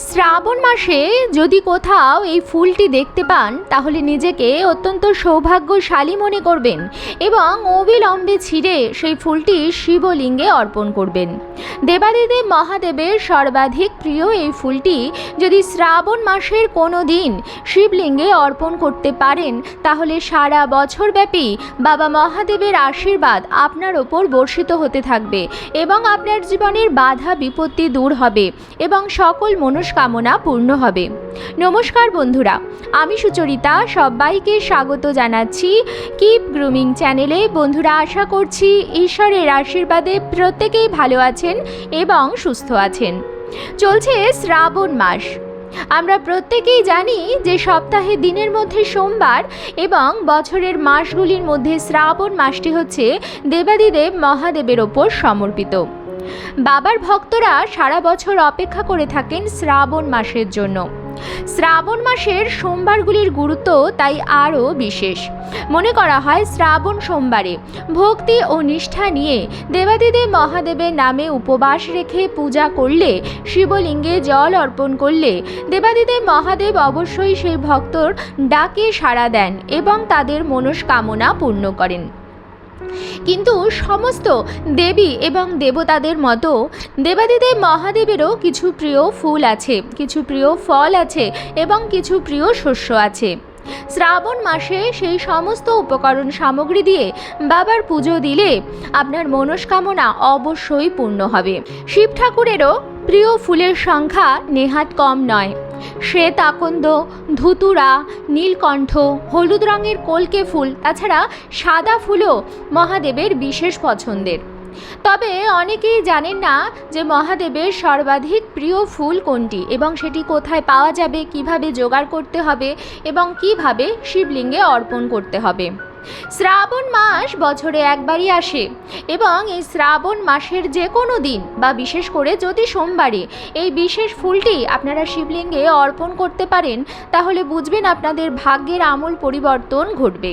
শ্রাবণ মাসে যদি কোথাও এই ফুলটি দেখতে পান, তাহলে নিজেকে অত্যন্ত সৌভাগ্যশালী মনে করবেন এবং অবিলম্বে ছিঁড়ে সেই ফুলটি শিবলিঙ্গে অর্পণ করবেন। দেবাদিদেব মহাদেবের সর্বাধিক প্রিয় এই ফুলটি যদি শ্রাবণ মাসের কোনো দিন শিবলিঙ্গে অর্পণ করতে পারেন, তাহলে সারা বছরব্যাপী বাবা মহাদেবের আশীর্বাদ আপনার ওপর বর্ষিত হতে থাকবে এবং আপনার জীবনের বাধা বিপত্তি দূর হবে এবং সকল মনস্কামনা পূর্ণ হবে। নমস্কার বন্ধুরা, আমি সুচরিতা, সবাইকে স্বাগত জানাচ্ছি কিপ গ্রুমিং চ্যানেলে। বন্ধুরা, আশা করছি ঈশ্বরের আশীর্বাদে প্রত্যেকেই ভালো আছেন এবং সুস্থ আছেন। চলছে শ্রাবণ মাস। আমরা প্রত্যেকেই জানি যে সপ্তাহে দিনের মধ্যে সোমবার এবং বছরের মাসগুলির মধ্যে শ্রাবণ মাসটি হচ্ছে দেবাদিদেব মহাদেবের ওপর সমর্পিত। বাবার ভক্তরা সারা বছর অপেক্ষা করে থাকেন শ্রাবণ মাসের জন্য। শ্রাবণ মাসের সোমবারগুলির গুরুত্ব তাই আরও বিশেষ। মনে করা হয় শ্রাবণ সোমবারে ভক্তি ও নিষ্ঠা নিয়ে দেবাদিদেব মহাদেবের নামে উপবাস রেখে পূজা করলে, শিবলিঙ্গে জল অর্পণ করলে দেবাদিদেব মহাদেব অবশ্যই সেই ভক্তর ডাকে সাড়া দেন এবং তাদের মনস্কামনা পূর্ণ করেন। কিন্তু সমস্ত দেবী এবং দেবতাদের মতো দেবাদিদেব মহাদেবেরও কিছু প্রিয় ফুল আছে, কিছু প্রিয় ফল আছে এবং কিছু প্রিয় শস্য আছে। শ্রাবণ মাসে সেই সমস্ত উপকরণ সামগ্রী দিয়ে বাবার পুজো দিলে আপনার মনস্কামনা অবশ্যই পূর্ণ হবে। শিব ঠাকুরেরও প্রিয় ফুলের সংখ্যা নেহাত কম নয়। শ্বেত আকন্দ, ধুতুরা, নীলকণ্ঠ, হলুদ রঙের কলকে ফুল, তাছাড়া সাদা ফুলও মহাদেবের বিশেষ পছন্দের। তবে অনেকেই জানেন না যে মহাদেবের সর্বাধিক প্রিয় ফুল কোনটি এবং সেটি কোথায় পাওয়া যাবে, কীভাবে জোগাড় করতে হবে এবং কীভাবে শিবলিঙ্গে অর্পণ করতে হবে। শ্রাবণ মাস বছরে একবারই আসে এবং এই শ্রাবণ মাসের যে কোনো দিন, বা বিশেষ করে যদি সোমবারে, এই বিশেষ ফুলটি আপনারা শিবলিঙ্গে অর্পণ করতে পারেন, তাহলে বুঝবেন আপনাদের ভাগ্যের আমূল পরিবর্তন ঘটবে।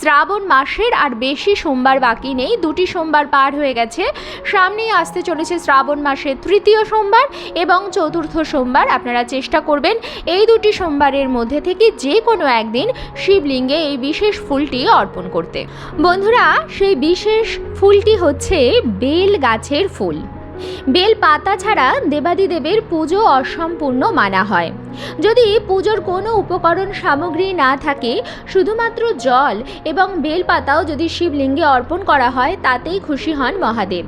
শ্রাবণ মাসের আর বেশি সোমবার বাকি নেই। দুটি সোমবার পার হয়ে গেছে। সামনেই আসতে চলেছে শ্রাবণ মাসের তৃতীয় সোমবার এবং চতুর্থ সোমবার। আপনারা চেষ্টা করবেন এই দুটি সোমবারের মধ্যে থেকে যে কোনো একদিন শিবলিঙ্গে এই বিশেষ ফুলটি অর্পণ করতে। বন্ধুরা, সেই বিশেষ ফুলটি হচ্ছে বেল গাছের ফুল। বেল পাতা ছাড়া দেবাদিদেবের পুজো অসম্পূর্ণ মানা হয়। যদি পুজোর কোনো উপকরণ সামগ্রী না থাকে, শুধুমাত্র জল এবং বেলপাতাও যদি শিবলিঙ্গে অর্পণ করা হয়, তাতেই খুশি হন মহাদেব।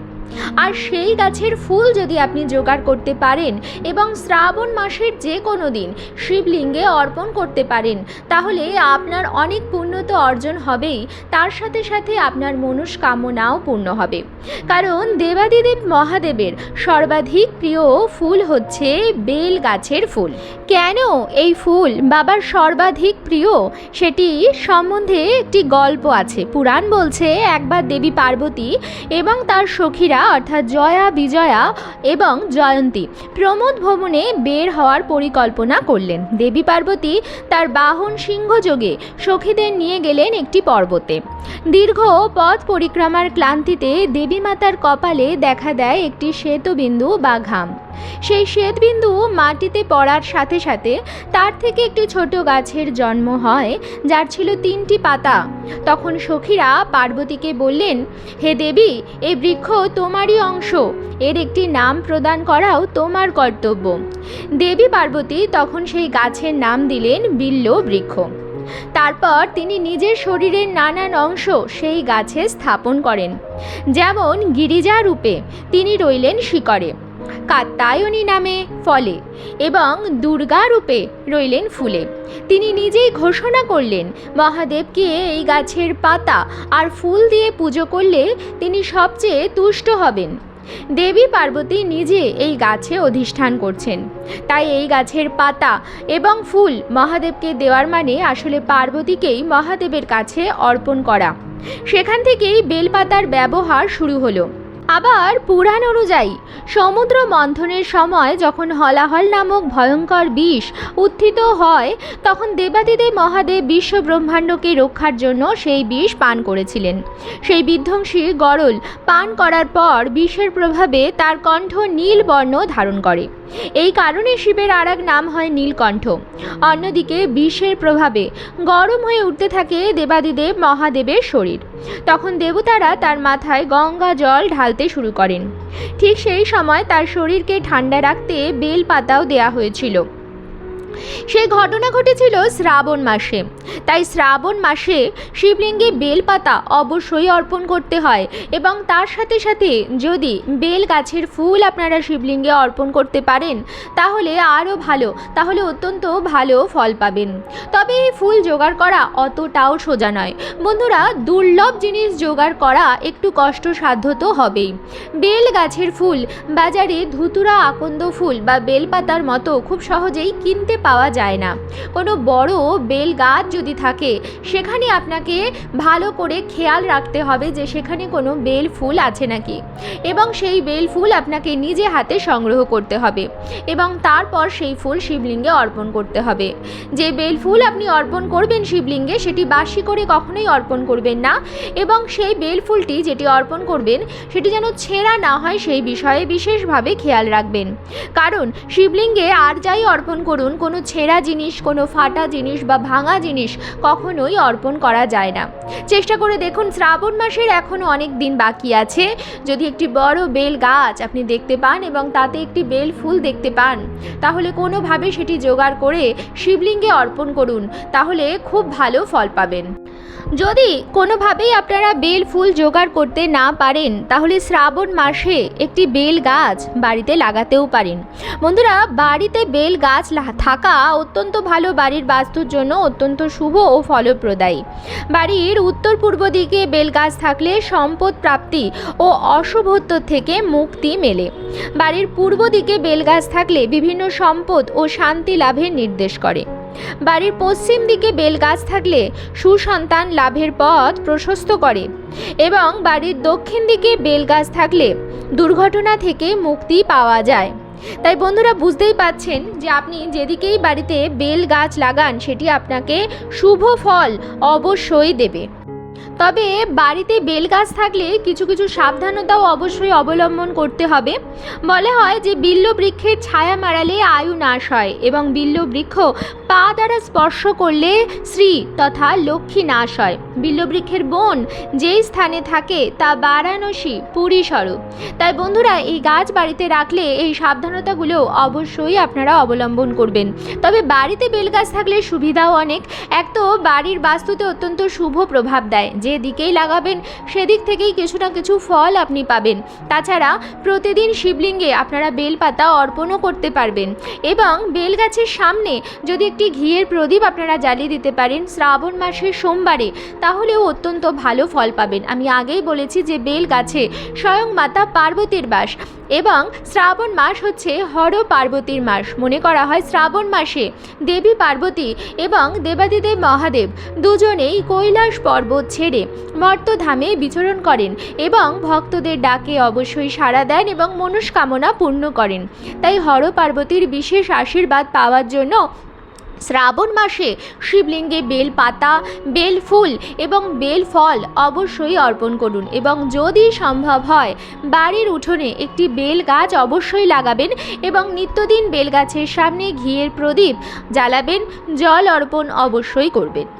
আর সেই গাছের ফুল যদি আপনি জোগাড় করতে পারেন এবং শ্রাবণ মাসের যে কোনো দিন শিবলিঙ্গে অর্পণ করতে পারেন, তাহলে আপনার অনেক পুণ্য তো অর্জন হবেই, তার সাথে সাথে আপনার মনস্কামনাও পূর্ণ হবে। কারণ দেবাদিদেব মহাদেবের সর্বাধিক প্রিয় ফুল হচ্ছে বেল গাছের ফুল। কেন এই ফুল বাবার সর্বাধিক প্রিয়? সেটি সম্বন্ধে একটি গল্প আছে। পুরাণ বলছে, একবার দেবী পার্বতী এবং তার সখীরা, অর্থাৎ জয়া, বিজয়া এবং জয়ন্তী, প্রমোদ ভ্রমণে বের হওয়ার পরিকল্পনা করলেন। দেবী পার্বতী তার বাহন সিংহযোগে সখীদের নিয়ে গেলেন একটি পর্বতে। দীর্ঘ পথ পরিক্রমার ক্লান্তিতে দেবী মাতার কপালে দেখা দেয় একটি শ্বেতবিন্দু বা ঘাম। সেই শ্বেতবিন্দু মাটিতে পড়ার সাথে সাথে তার থেকে একটি ছোট গাছের জন্ম হয়, যার ছিল তিনটি পাতা। তখন সখীরা পার্বতীকে বললেন, হে দেবী এই বৃক্ষ তোমারই অংশ। এর একটি নাম প্রদান করাও তোমার কর্তব্য। দেবী পার্বতী তখন সেই গাছের নাম দিলেন বিল্ল বৃক্ষ। তারপর তিনি নিজের শরীরের নানান অংশ সেই গাছে স্থাপন করেন। যেমন গিরিজা রূপে তিনি রইলেন শিকড়ে কাত্তায়নী নামে ফলে এবং দুর্গা রূপে রইলেন ফুলে। তিনি নিজেই ঘোষণা করলেন, মহাদেবকে এই গাছের পাতা আর ফুল দিয়ে পুজো করলে তিনি সবচেয়ে তুষ্ট হবেন। দেবী পার্বতী নিজে এই গাছে অধিষ্ঠান করছেন। তাই এই গাছের পাতা এবং ফুল মহাদেবকে দেওয়ার মানে আসলে পার্বতীকেই মহাদেবের কাছে অর্পণ করা। সেখান থেকেই বেলপাতার ব্যবহার শুরু হলো। আবার পুরাণ অনুযায়ী, সমুদ্র মন্থনের সময় যখন হলাহল নামক ভয়ঙ্কর বিষ উত্থিত হয়, তখন দেবাদিদেব মহাদেব বিশ্ব ব্রহ্মাণ্ডকে রক্ষার জন্য সেই বিষ পান করেছিলেন। সেই বিধ্বংসী গরল পান করার পর বিষের প্রভাবে তার কণ্ঠ নীল বর্ণ ধারণ করে। এই কারণে শিবের আর নাম হয় নীলকণ্ঠ। অন্যদিকে বিষের প্রভাবে গরম হয়ে উঠতে থাকে দেবাদিদেব মহাদেবের শরীর। তখন দেবতারা তার মাথায় গঙ্গা জল ঢালতে শুরু করেন। ঠিক সেই সময় তার শরীরকে ঠান্ডা রাখতে বেল পাতাও দেয়া হয়েছিল। সেই ঘটনা ঘটেছিল শ্রাবণ মাসে। তাই শ্রাবণ মাসে শিবলিঙ্গে বেলপাতা অবশ্যই অর্পণ করতে হয় এবং তার সাথে সাথে যদি বেল গাছের ফুল আপনারা শিবলিঙ্গে অর্পণ করতে পারেন, তাহলে আরও ভালো, তাহলে অত্যন্ত ভালো ফল পাবেন। তবে এই ফুল জোগাড় করা অতটাও সোজা নয়। বন্ধুরা, দুর্লভ জিনিস জোগাড় করা একটু কষ্টসাধ্য তো হবেই। বেল গাছের ফুল, বাজারে ধুতুরা আকন্দ ফুল বা বেলপাতার মতো খুব সহজেই কিনতে পাওয়া যায় না। কোনো বড় বেল গাছ যদি থাকে, সেখানে আপনাকে ভালো করে খেয়াল রাখতে হবে যে সেখানে কোনো বেল ফুল আছে নাকি। এবং সেই বেল ফুল আপনাকে নিজে হাতে সংগ্রহ করতে হবে এবং তারপর সেই ফুল শিবলিঙ্গে অর্পণ করতে হবে। যে বেল ফুল আপনি অর্পণ করবেন শিবলিঙ্গে, সেটি বাসি করে কখনোই অর্পণ করবেন না এবং সেই বেল ফুলটি যেটি অর্পণ করবেন, সেটি যেন ছেঁড়া না হয় সেই বিষয়ে বিশেষভাবে খেয়াল রাখবেন। কারণ শিবলিঙ্গে আর যাই অর্পণ করুন, কোনো ছেঁড়া জিনিস, কোনো ফাটা জিনিস বা ভাঙা জিনিস কখনোই অর্পণ করা যায় না। চেষ্টা করে দেখুন, শ্রাবণ মাসের এখনও অনেক দিন বাকি আছে। যদি একটি বড় বেল গাছ আপনি দেখতে পান এবং তাতে একটি বেল ফুল দেখতে পান, তাহলে কোনোভাবে সেটি জোগাড় করে শিবলিঙ্গে অর্পণ করুন, তাহলে খুব ভালো ফল পাবেন। যদি কোনোভাবেই আপনারা বেল ফুল জোগাড় করতে না পারেন, তাহলে শ্রাবণ মাসে একটি বেল গাছ বাড়িতে লাগাতেও পারেন। বন্ধুরা, বাড়িতে বেল গাছ লা- থাকা অত্যন্ত ভালো বাড়ির বাস্তুর জন্য অত্যন্ত শুভ ও ফলপ্রদায়ী। বাড়ির উত্তর পূর্ব দিকে বেল গাছ থাকলে সম্পদ প্রাপ্তি ও অশুভত্ব থেকে মুক্তি মেলে। বাড়ির পূর্ব দিকে বেল গাছ থাকলে বিভিন্ন সম্পদ ও শান্তি লাভের নির্দেশ করে। বাড়ির পশ্চিম দিকে বেল গাছ থাকলে সুসন্তান লাভের পথ প্রশস্ত করে এবং বাড়ির দক্ষিণ দিকে বেল গাছ থাকলে দুর্ঘটনা থেকে মুক্তি পাওয়া যায়। তাই বন্ধুরা বুঝতেই পাচ্ছেন যে আপনি যেদিকেই বাড়িতে বেল গাছ লাগান, সেটি আপনাকে শুভ ফল অবশ্যই দেবে। তবে বাড়িতে বেল গাছ থাকলে কিছু কিছু সাবধানতাও অবশ্যই অবলম্বন করতে হবে। বলা হয় যে বিল্ল বৃক্ষের ছায়া মারালে আয়ু নাশ হয় এবং বিল্ল বৃক্ষ পা দ্বারা স্পর্শ করলে শ্রী তথা লক্ষ্মী নাশ হয়। বিল্ল বৃক্ষের বন যেই স্থানে থাকে তা বারাণসী পুরী স্বরূপ তাই বন্ধুরা, এই গাছ বাড়িতে রাখলে এই সাবধানতাগুলো অবশ্যই আপনারা অবলম্বন করবেন। তবে বাড়িতে বেল গাছ থাকলে সুবিধাও অনেক। এক তো বাড়ির বাস্তুতে অত্যন্ত শুভ প্রভাব দেয়। যে দিকেই লাগাবেন, সেদিক থেকেই কিছু না কিছু ফল আপনি পাবেন। তাছাড়া প্রতিদিন শিবলিঙ্গে আপনারা বেলপাতা অর্পণও করতে পারবেন। এবং বেল গাছের সামনে যদি একটি ঘিয়ের প্রদীপ আপনারা জ্বালিয়ে দিতে পারেন শ্রাবণ মাসের সোমবারে, তাহলেও অত্যন্ত ভালো ফল পাবেন। আমি আগেই বলেছি যে বেল গাছে স্বয়ং মাতা পার্বতীর বাস এবং শ্রাবণ মাস হচ্ছে হর পার্বতীর মাস। মনে করা হয় শ্রাবণ মাসে দেবী পার্বতী এবং দেবাদিদেব মহাদেব দুজনেই কৈলাস পর্বত ছেড়ে মর্তধামে বিচরণ করেন এবং ভক্তদের ডাকে অবশ্যই সাড়া দেন এবং মনস্কামনা পূর্ণ করেন। তাই হর পার্বতীর বিশেষ আশীর্বাদ পাওয়ার জন্য শ্রাবণ মাসে শিবলিঙ্গে বেল পাতা, বেল ফুল এবং বেল ফল অবশ্যই অর্পণ করুন এবং যদি সম্ভব হয়, বাড়ির উঠোনে একটি বেল গাছ অবশ্যই লাগাবেন এবং নিত্যদিন বেল গাছের সামনে ঘিয়ের প্রদীপ জ্বালাবেন, জল অর্পণ অবশ্যই করবেন।